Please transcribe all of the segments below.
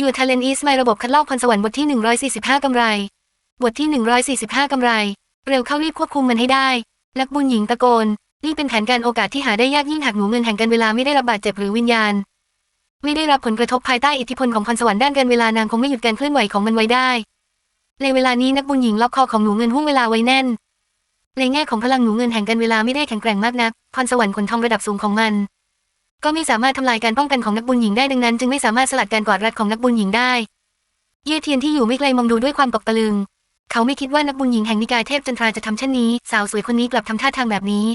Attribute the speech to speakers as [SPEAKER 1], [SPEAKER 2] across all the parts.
[SPEAKER 1] ยูทาเลนอีสไมระบบคัดลอกพรสวรรค์บทที่ 145 กำไร บทที่ 145 กำไร เร็วเข้ารีบควบคุมมันให้ได้นักบุญหญิงตะโกน นี่เป็นแผนการโอกาสที่หาได้ยากยิ่งหากหนูเงินแห่งการเวลาไม่ได้รับบาดเจ็บหรือวิญญาณ ไม่ได้รับผลกระทบภายใต้อิทธิพลของพรสวรรค์ด้านการเวลานางคงไม่หยุดการเคลื่อนไหวของมันไว้ได้ ในเวลานี้นักบุญหญิงล็อกคอของหนูเงินห่วงเวลาไว้แน่น ในแง่ของพลังหนูเงินแห่งการเวลาไม่ได้แข็งแกร่งมากนัก พรสวรรค์ขนทองระดับสูงของมัน ก็ไม่สามารถทำลายการป้องกันของนักบุญหญิงได้ดังนั้นจึงไม่สามารถสลัดการกอดรัดของนักบุญหญิงได้ เย่เทียนที่อยู่ไม่ไกลมองดูด้วยความตกตะลึง เขาไม่คิดว่านักบุญหญิงแห่งนิกายเทพจันทราจะทำเช่นนี้ สาวสวยคนนี้กลับทำท่าทางแบบนี้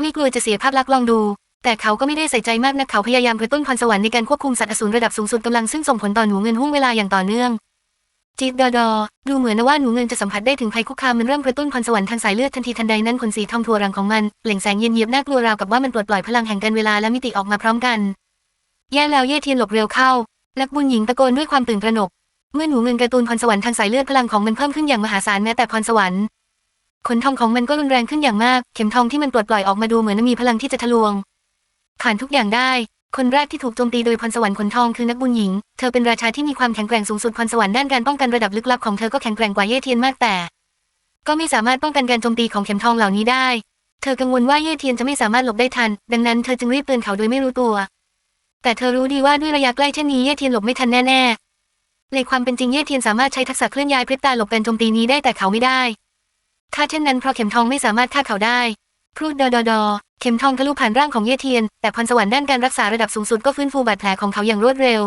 [SPEAKER 1] ไม่กลัวจะเสียภาพลักษณ์ลองดู แต่เขาก็ไม่ได้ใส่ใจมากนักเขาพยายามกระตุ้นพรสวรรค์ในการควบคุมสัตว์อสูรระดับสูงสุดกำลังซึ่งส่งผลต่อหนูเงินห่วงเวลาอย่างต่อเนื่อง จิตดอดอ ดูเหมือนว่าหนูเงินจะสัมผัสได้ถึงภัยคุกคามมันเริ่มกระตุ้นพรสวรรค์ทางสายเลือดทันทีทันใดนั้นขนสีทองทัวรังของมันเปล่งแสงเย็นเยียบน่ากลัวราวกับว่ามันปลดปล่อยพลังแห่งการเวลาและมิติออกมาพร้อมกัน แย่แล้วเย่เทียนหลบเร็วเข้านักบุญหญิงตะโกนด้วยความตื่นตระหนก เมื่อหนูเงินกระตูนพรสวรรค์ทางสายเลือดพลังของมันเพิ่มขึ้นอย่างมหาศาลแม้แต่พรสวรรค์ขนทองของมันก็รุนแรงขึ้นอย่างมาก เข็มทองที่มันปลดปล่อยออกมาดูเหมือนมีพลังที่จะทะลวงผ่านทุกอย่างได้ คนแรกที่ถูกโจมตีโดยพรสวรรค์ขนทองคือนักบุญหญิง เธอเป็นราชาที่มีความแข็งแกร่งสูงสุดพรสวรรค์ด้านการป้องกันระดับลึกลับของเธอก็แข็งแกร่งกว่าเย่เทียนมากแต่ ก็ไม่สามารถป้องกันการโจมตีของเข็มทองเหล่านี้ได้ เธอกังวลว่าเย่เทียนจะไม่สามารถหลบได้ทัน ดังนั้นเธอจึงรีบเตือนเขาโดยไม่รู้ตัว แต่เธอรู้ดีว่าด้วยระยะใกล้เช่นนี้เย่เทียนหลบไม่ทันแน่ๆในความเป็นจริงเย่เทียนสามารถใช้ทักษะเคลื่อนย้ายพริบตาหลบการโจมตีนี้ได้แต่เขาไม่ได้ถ้าเช่นนั้นเพราะเข็มทองไม่สามารถฆ่าเขาได้พรูดดอดอดอ เข็มทองทะลุผ่านร่างของเย่เทียน แต่พรสวรรค์ด้านการรักษาระดับสูงสุดก็ฟื้นฟูบาดแผลของเขาอย่างรวดเร็ว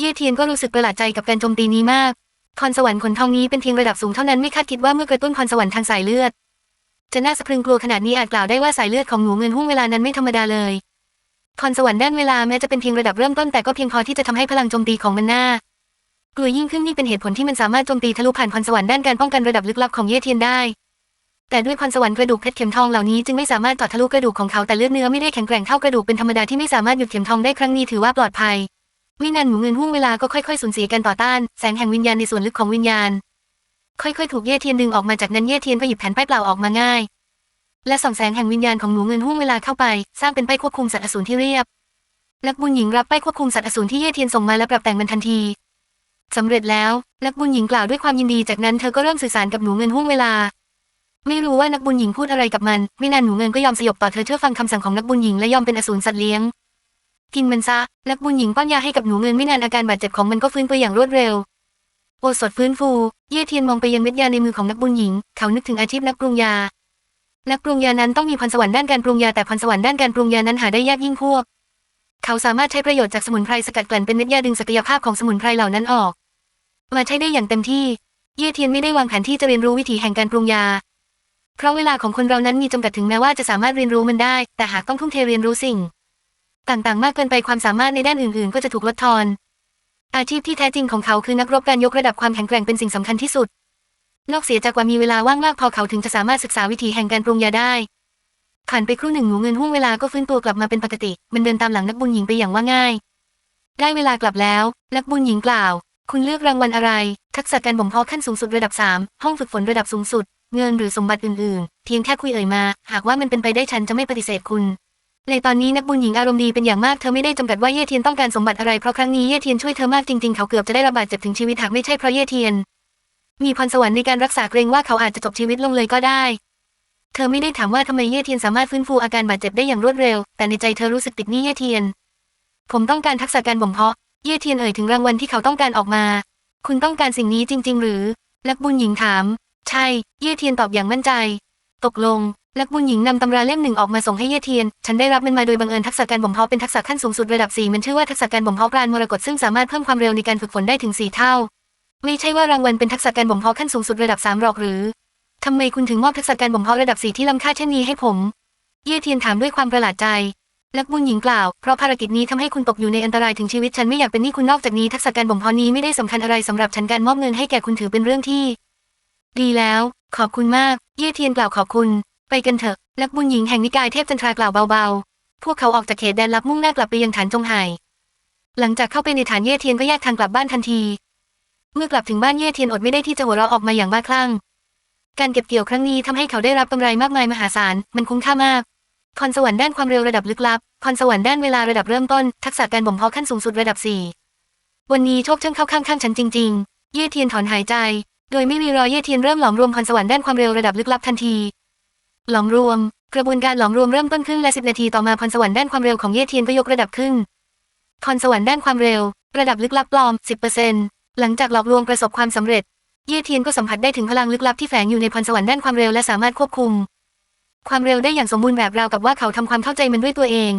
[SPEAKER 1] เย่เทียนก็รู้สึกประหลาดใจกับการโจมตีนี้มากพรสวรรค์ขนทองนี้เป็นเพียงระดับสูงเท่านั้นไม่คาดคิดว่าเมื่อกระตุ้นพรสวรรค์ทางสายเลือด จะน่าสะพรึงกลัวขนาดนี้อาจกล่าวได้ว่าสายเลือดของหนูเงินห่วงเวลานั้นไม่ธรรมดาเลยพรสวรรค์ด้านเวลาแม้จะเป็นเพียงระดับเริ่มต้นแต่ก็เพียงพอที่จะทำให้พลังโจมตีของมันน่ากลัวยิ่งขึ้นนี่เป็นเหตุผลที่มันสามารถโจมตีทะลุผ่านพรสวรรค์ด้านการป้องกันระดับลึกลับของเย่เทียนได้ แต่ด้วยพรสวรรค์กระดูกเพชรเข็มทองเหล่านี้จึงไม่สามารถเจาะทะลุกระดูกของเขาแต่เลือดเนื้อไม่ได้แข็งแกร่งเท่ากระดูกเป็นธรรมดาที่ไม่สามารถหยุดเข็มทองได้ครั้งนี้ถือว่าปลอดภัยวินานหมูเงินห่วงเวลาก็ค่อยๆสูญเสียการต่อต้านแสงแห่งวิญญาณในส่วนลึกของวิญญาณ ค่อยๆถูกเย่เทียนดึงออกมาจากนั้นเย่เทียนก็หยิบแผ่นป้ายเปล่าออกมาง่าย และส่องแสงแห่งวิญญาณของหนูเงินห่วงเวลาเข้าไป สร้างเป็นป้ายควบคุมสัตว์อสูรที่เรียบนักบุญหญิงรับป้ายควบคุมสัตว์อสูรที่เย่เทียนส่งมาและปรับแต่งมันทันทีสำเร็จแล้วนักบุญหญิงกล่าวด้วยความยินดีจากนั้นเธอก็เริ่มสื่อสารกับหนูเงินห่วงเวลา ไม่รู้ว่านักบุญหญิงพูดอะไรกับมัน ไม่นานหนูเงินก็ยอมสยบต่อเธอเชื่อฟังคำสั่งของนักบุญหญิงและยอมเป็นอสูรสัตว์เลี้ยง กินมันซะ นักบุญหญิงป้อนยาให้กับหนูเงินไม่นานอาการบาดเจ็บของมันก็ฟื้นตัวอย่างรวดเร็ว โอสถฟื้นฟู เย่เทียนมองไปยังเม็ดยาในมือของนักบุญหญิง เขานึกถึงอาชีพนักปรุงยา นักปรุงยานั้นต้องมีพรสวรรค์ด้านการปรุงยาแต่พรสวรรค์ด้านการปรุงยานั้นหาได้ยากยิ่งพวก เขาสามารถใช้ประโยชน์จากสมุนไพรสกัดกลั่นเป็นเม็ดยาดึงศักยภาพของสมุนไพรเหล่านั้นออก มาใช้ได้อย่างเต็มที่ เย่เทียนไม่ได้วางแผนที่จะเรียนรู้วิธีแห่งการปรุงยา เพราะเวลาของคนเรานั้นมีจำกัดถึงแม้ว่าจะสามารถเรียนรู้มันได้ แต่หากต้องทุ่มเทเรียนรู้สิ่ง ต่างๆ มากเกินไปความสามารถในด้านอื่น ๆ ก็จะถูกลดทอน อาชีพที่แท้จริงของเขาคือนักรบการยกระดับความแข็งแกร่งเป็นสิ่งสำคัญที่สุด นอกเสียจากว่ามีเวลาว่างมากพอเขาถึงจะสามารถศึกษาวิธีแห่งการปรุงยาได้ผ่านไปครู่หนึ่งหนูเงินห่วงเวลาก็ฟื้นตัวกลับมาเป็นปกติ มันเดินตามหลังนักบุญหญิงไปอย่างว่าง่าย ได้เวลากลับแล้ว นักบุญหญิงกล่าว คุณเลือกรางวัลอะไร ทักษะการบ่มเพาะขั้นสูงสุดระดับ 3 ห้องฝึกฝนระดับสูงสุด เงินหรือสมบัติอื่นๆ เพียงแค่คุยเอ่ยมา หากว่ามันเป็นไปได้ฉันจะไม่ปฏิเสธคุณ ในตอนนี้นักบุญหญิงอารมณ์ดีเป็นอย่างมากเธอไม่ได้จำกัดว่าเย่เทียนต้องการสมบัติอะไรเพราะครั้งนี้เย่เทียนช่วยเธอมากจริงๆเขาเกือบจะได้รับบาดเจ็บถึงชีวิตหากไม่ใช่เพราะเย่เทียน มีพรสวรรค์ในการรักษาเกรงว่าเขาอาจจะจบชีวิตลงเลยก็ได้ เธอไม่ได้ถามว่าทำไมเย่เทียนสามารถฟื้นฟูอาการบาดเจ็บได้อย่างรวดเร็ว แต่ในใจเธอรู้สึกติดหนี้เย่เทียน ผมต้องการทักษะการบ่มเพาะ เย่เทียนเอ่ยถึงรางวัลที่เขาต้องการออกมา คุณต้องการสิ่งนี้จริง ๆ หรือนักบุญหญิงถาม ใช่ เย่เทียนตอบอย่างมั่นใจ ตกลง นักบุญหญิงนำตำราเล่มหนึ่งออกมาส่งให้เย่เทียน ฉันได้รับมันมาโดยบังเอิญทักษะการบ่มเพาะเป็นทักษะขั้นสูงสุดระดับ 4 มันชื่อว่าทักษะการบ่มเพาะปราณมรกตซึ่งสามารถเพิ่มความเร็วในการฝึกฝนได้ถึง 4 เท่า ไม่ใช่ว่ารางวัลเป็นทักษะการบ่มเพาะขั้นสูงสุดระดับ 3 หรอกหรือ ทำไมคุณถึงมอบทักษะการบ่มเพาะระดับ 4 ที่ล้ำค่าเช่นนี้ให้ผม เย่เทียนถามด้วยความประหลาดใจนักบุญหญิงกล่าว เพราะภารกิจนี้ทำให้คุณตกอยู่ในอันตรายถึงชีวิตฉันไม่อยากเป็นหนี้คุณนอกจากนี้ทักษะการบ่มเพาะนี้ไม่ได้สำคัญอะไรสำหรับฉันการมอบเงินให้แก่คุณถือเป็นเรื่องที่ ดีแล้ว ขอบคุณมาก เย่เทียนกล่าวขอบคุณ ไปกันเถอะนักบุญหญิงแห่งนิกายเทพจันทรากล่าวเบาๆ พวกเขาออกจากเขตแดนลับมุ่งหน้ากลับไปยังฐานจงไห่หลังจากเข้าไปในฐานเย่เทียนก็แยกทางกลับบ้านทันที เมื่อกลับถึงบ้านเย่เทียนอดไม่ได้ที่จะหัวเราะออกมาอย่างบ้าคลั่ง การเก็บเกี่ยวครั้งนี้ทำให้เขาได้รับกำไรมากมายมหาศาล มันคุ้มค่ามาก พรสวรรค์ด้านความเร็วระดับลึกลับ พรสวรรค์ด้านเวลาระดับเริ่มต้น ทักษะการบ่มเพาะขั้นสูงสุดระดับวันนี้โชคช่างเข้าข้างข้างฉันจริง ๆ เย่เทียนถอนหายใจ โดยไม่รีรอยเย่เทียนเริ่มหลอมรวมพรสวรรค์ด้านความเร็วระดับลึกลับทันที หลอมรวม กระบวนการหลอมรวมเริ่มต้นขึ้นและสิบนาทีต่อมาพรสวรรค์ด้านความเร็วของเย่เทียนก็ยกระดับขึ้นพรสวรรค์ด้านความเร็ว ระดับลึกลับปลอม 10%หลังจากหลอกลวงประสบความสำเร็จ เย่เทียนก็สัมผัสได้ถึงพลังลึกลับที่แฝงอยู่ในพรสวรรค์ด้านความเร็วและสามารถควบคุม ความเร็วได้อย่างสมบูรณ์แบบราวกับว่าเขาทำความเข้าใจมันด้วยตัวเอง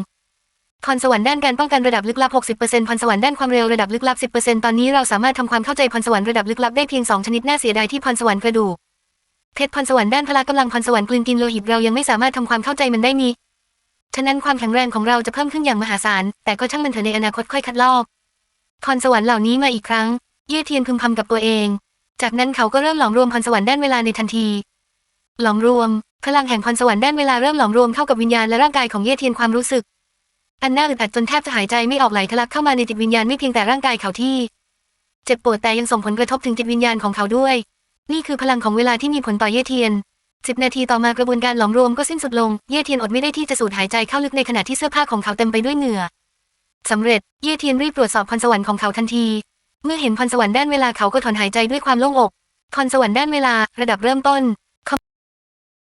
[SPEAKER 1] พรสวรรค์ด้านการป้องกันระดับลึกลับ 60%พรสวรรค์ด้านความเร็วระดับลึกลับ 10%ตอนนี้เราสามารถทำความเข้าใจพรสวรรค์ระดับลึกลับได้เพียงสองชนิดน่าเสียดายที่พรสวรรค์กระดูกเพชรพรสวรรค์ด้านพละกำลังพรสวรรค์กลืนกินโลหิตเรายังไม่สามารถทำความเข้าใจมันได้มี ฉะนั้นความแข็งแรงของเราจะเพิ่มขึ้นอย่างมหาศาล แต่ก็ช่างมันเถอะในอนาคตค่อยคัดลอกพรสวรรค์เหล่านี้มาอีกครั้ง เย่เทียนพึมพำกับตัวเอง จากนั้นเขาก็เริ่มหลอมรวมพรสวรรค์ด้านเวลาในทันที หลอมรวม พลังแห่งพรสวรรค์ด้านเวลาเริ่มหลอมรวมเข้ากับวิญญาณและร่างกายของเย่เทียนความรู้สึก อันน่าอึดอัดจนแทบจะหายใจไม่ออกไหลทะลักเข้ามาในจิตวิญญาณไม่เพียงแต่ร่างกายเขาที่ เจ็บปวดแต่ยังส่งผลกระทบถึงจิตวิญญาณของเขาด้วย นี่คือพลังของเวลาที่มีผลต่อเย่เทียนสิบนาทีต่อมากระบวนการหลอมรวมก็สิ้นสุดลง เย่เทียนอดไม่ได้ที่จะสูดหายใจเข้าลึกในขณะที่เสื้อผ้าของเขาเต็มไปด้วยเหงื่อสำเร็จ เย่เทียนรีบตรวจสอบพรสวรรค์ของเขาทันที เมื่อเห็นพรสวรรค์ด้านเวลาเขาก็ถอนหายใจด้วยความโล่งอกพรสวรรค์ด้านเวลา ระดับเริ่มต้น